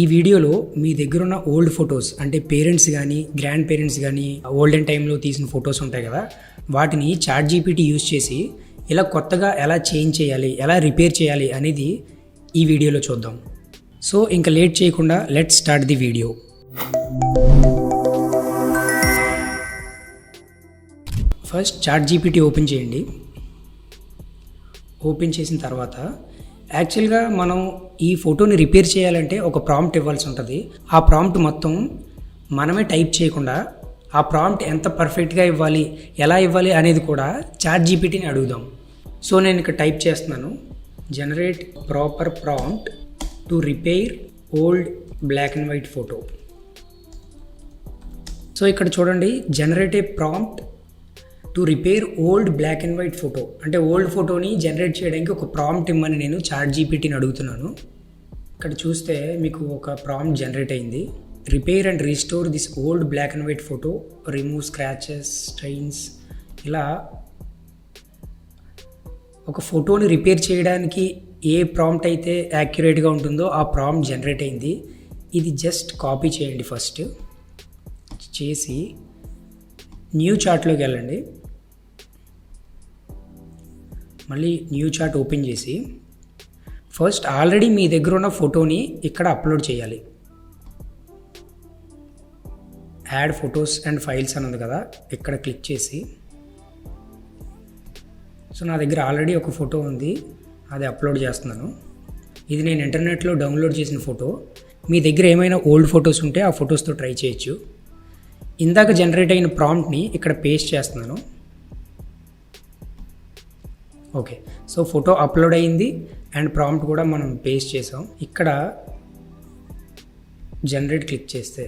ఈ వీడియోలో మీ దగ్గర ఉన్న ఓల్డ్ ఫొటోస్ అంటే పేరెంట్స్ కానీ గ్రాండ్ పేరెంట్స్ కానీ ఓల్డెన్ టైంలో తీసిన ఫొటోస్ ఉంటాయి కదా వాటిని చాట్ జీపీటీ యూజ్ చేసి ఇలా కొత్తగా ఎలా చేంజ్ చేయాలి ఎలా రిపేర్ చేయాలి అనేది ఈ వీడియోలో చూద్దాం. సో ఇంకా లేట్ చేయకుండా let start the video. First chat GPT open చేయండి. ఓపెన్ చేసిన తర్వాత యాక్చువల్గా మనం ఈ ఫోటోని రిపేర్ చేయాలంటే ఒక ప్రాంప్ట్ ఇవ్వాల్సి ఉంటుంది. ఆ ప్రాంప్ట్ మొత్తం మనమే టైప్ చేయకుండా ఆ ప్రాంప్ట్ ఎంత పర్ఫెక్ట్గా ఇవ్వాలి ఎలా ఇవ్వాలి అనేది కూడా చాట్ జీపీటీని అడుగుదాం. సో నేను ఇక్కడ టైప్ చేస్తున్నాను. Generate proper prompt to repair old black and white photo so ఇక్కడ చూడండి. Generate a prompt to repair old black and white photo అంటే ఓల్డ్ ఫోటోని జనరేట్ చేయడానికి ఒక ప్రాంప్ట్ ఇమ్మని నేను చాట్ జీపీటీని అడుగుతున్నాను. ఇక్కడ చూస్తే మీకు ఒక ప్రాంప్ట్ జనరేట్ అయింది. Repair and restore this old black and white photo remove scratches strains ఇలా ఒక ఫోటోని రిపేర్ చేయడానికి ఏ ప్రాంప్ట్ అయితే యాక్యురేట్గా ఉంటుందో ఆ ప్రాంప్ట్ జనరేట్ అయింది. ఇది జస్ట్ కాపీ చేయండి ఫస్ట్ చేసి న్యూ చార్ట్లోకి వెళ్ళండి. మళ్ళీ న్యూ చాట్ ఓపెన్ చేసి ఫస్ట్ ఆల్రెడీ మీ దగ్గర ఉన్న ఫోటోని ఇక్కడ అప్లోడ్ చేయాలి. యాడ్ ఫొటోస్ అండ్ ఫైల్స్ అని ఉంది కదా ఇక్కడ క్లిక్ చేసి. సో నా దగ్గర ఆల్రెడీ ఒక ఫోటో ఉంది అది అప్లోడ్ చేస్తున్నాను. ఇది నేను ఇంటర్నెట్లో డౌన్లోడ్ చేసిన ఫోటో మీ దగ్గర ఏమైనా ఓల్డ్ ఫొటోస్ ఉంటే ఆ ఫొటోస్తో ట్రై చేయొచ్చు. ఇందాక జనరేట్ అయిన ప్రాంప్ట్ని ఇక్కడ పేస్ట్ చేస్తున్నాను. ఓకే సో ఫోటో అప్లోడ్ అయింది అండ్ ప్రాంప్ట్ కూడా మనం పేస్ట్ చేసాం. ఇక్కడ జనరేట్ క్లిక్ చేస్తే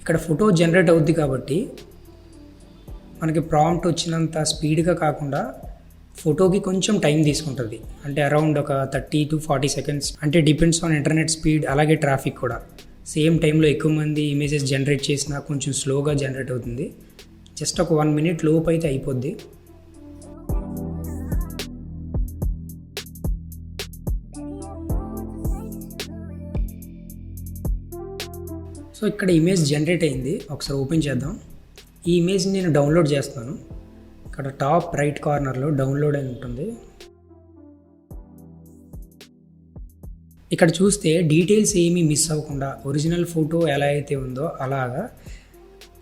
ఇక్కడ ఫోటో జనరేట్ అవుద్ది కాబట్టి మనకి ప్రాంప్ట్ వచ్చినంత స్పీడ్గా కాకుండా ఫోటోకి కొంచెం టైం తీసుకుంటుంది. అంటే అరౌండ్ ఒక థర్టీ టు ఫార్టీ సెకండ్స్ అంటే డిపెండ్స్ ఆన్ ఇంటర్నెట్ స్పీడ్ అలాగే ట్రాఫిక్ కూడా. సేమ్ టైంలో ఎక్కువ మంది ఇమేజెస్ జనరేట్ చేసినా కొంచెం స్లోగా జనరేట్ అవుతుంది. జస్ట్ ఒక వన్ మినిట్ లోపు అయితే అయిపోద్ది. సో ఇక్కడ ఇమేజ్ జనరేట్ అయింది. ఒకసారి ఓపెన్ చేద్దాం. ఈ ఇమేజ్ నేను డౌన్లోడ్ చేస్తాను. ఇక్కడ టాప్ రైట్ కార్నర్లో డౌన్లోడ్ అని ఉంటుంది. ఇక్కడ చూస్తే డీటెయిల్స్ ఏమీ మిస్ అవ్వకుండా ఒరిజినల్ ఫోటో ఎలా అయితే ఉందో అలాగా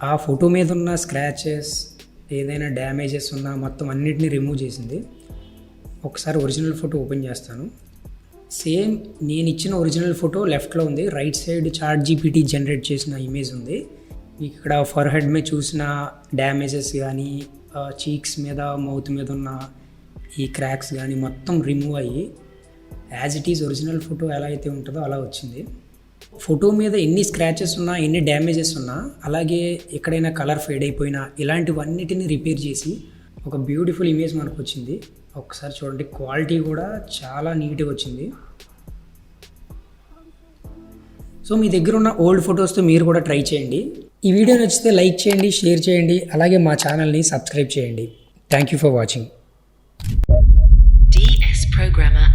ఆ ఫోటో మీద ఉన్న స్క్రాచెస్ ఏదైనా డ్యామేజెస్ ఉన్నా మొత్తం అన్నిటిని రిమూవ్ చేసింది. ఒకసారి ఒరిజినల్ ఫోటో ఓపెన్ చేస్తాను. సేమ్ నేను ఇచ్చిన ఒరిజినల్ ఫోటో లెఫ్ట్లో ఉంది. Right side chat GPT generate చేసిన ఇమేజ్ ఉంది. ఇక్కడ ఫర్ హెడ్ మీద చూసిన డ్యామేజెస్ కానీ చీక్స్ మీద మౌత్ మీద ఉన్న ఈ క్రాక్స్ కానీ మొత్తం రిమూవ్ అయ్యి as it is original photo ఎలా అయితే ఉంటుందో అలా వచ్చింది. ఫోటో మీద ఎన్ని స్క్రాచెస్ ఉన్నా ఎన్ని డ్యామేజెస్ ఉన్నా అలాగే ఎక్కడైనా కలర్ ఫేడ్ అయిపోయినా ఇలాంటివన్నిటిని రిపేర్ చేసి ఒక బ్యూటిఫుల్ ఇమేజ్ మనకు వచ్చింది. ఒకసారి చూడండి క్వాలిటీ కూడా చాలా నీట్గా వచ్చింది. సో మీ దగ్గర ఉన్న ఓల్డ్ ఫొటోస్తో మీరు కూడా ట్రై చేయండి. ఈ వీడియో నచ్చితే లైక్ చేయండి షేర్ చేయండి అలాగే మా ఛానల్ని సబ్స్క్రైబ్ చేయండి. Thank you for watching. DS programmer